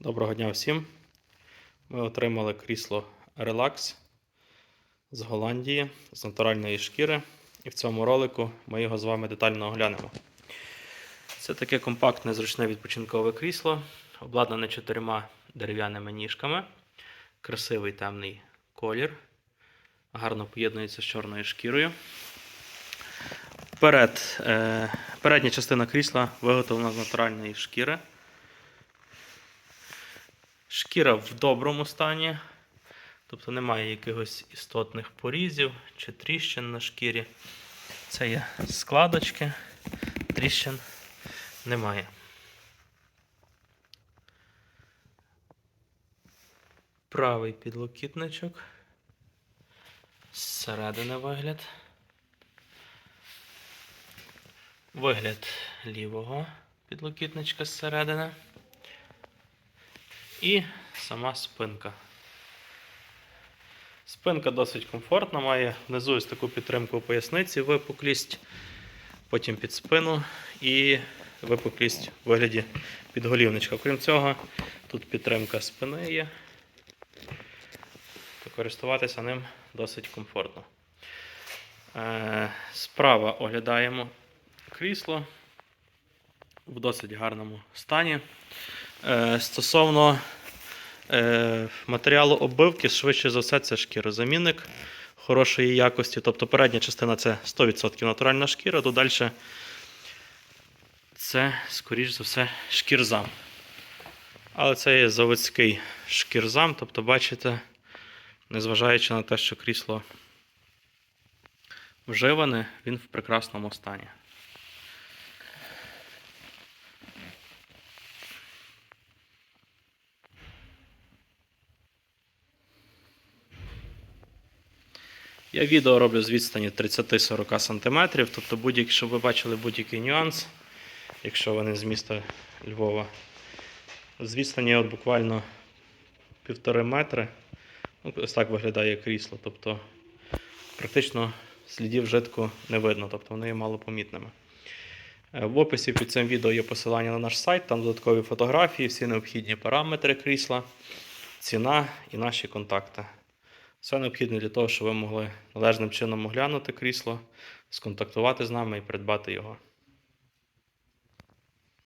Доброго дня всім. Ми отримали крісло Relax з Голландії, з натуральної шкіри. І в цьому ролику ми його з вами детально оглянемо. Це таке компактне зручне відпочинкове крісло, обладнане чотирма дерев'яними ніжками. Красивий темний колір. Гарно поєднується з чорною шкірою. Перед, е, передня частина крісла виготовлена з натуральної шкіри. Шкіра в доброму стані, тобто немає якихось істотних порізів чи тріщин на шкірі. Це є складочки, тріщин немає. Правий підлокітничок. Зсередини вигляд. Вигляд лівого підлокітничка зсередини. І сама спинка. Спинка досить комфортна, має внизу ось таку підтримку у поясниці, випуклість, потім під спину і випуклість у вигляді підголівничка. Крім цього, тут підтримка спини є. Користуватися ним досить комфортно. Е, Справа оглядаємо крісло в досить гарному стані. Е, Стосовно е, матеріалу оббивки, швидше за все, це шкірозамінник хорошої якості. Тобто передня частина це 100% натуральна шкіра, то далі це, скоріш за все, шкірзам. Але це є заводський шкірзам, тобто, бачите, незважаючи на те, що крісло вживане, він в прекрасному стані. Я відео роблю з відстані 30-40 см, тобто будь-який, щоб ви бачили будь-який нюанс, якщо ви не з міста Львова. З відстані от буквально півтори метри. Ну, ось так виглядає крісло. Тобто практично слідів вжитку не видно, тобто вони є малопомітними. Е, В описі під цим відео є посилання на наш сайт, там додаткові фотографії, всі необхідні параметри крісла, ціна і наші контакти. Все необхідне для того, щоб ви могли належним чином оглянути крісло, сконтактувати з нами і придбати його.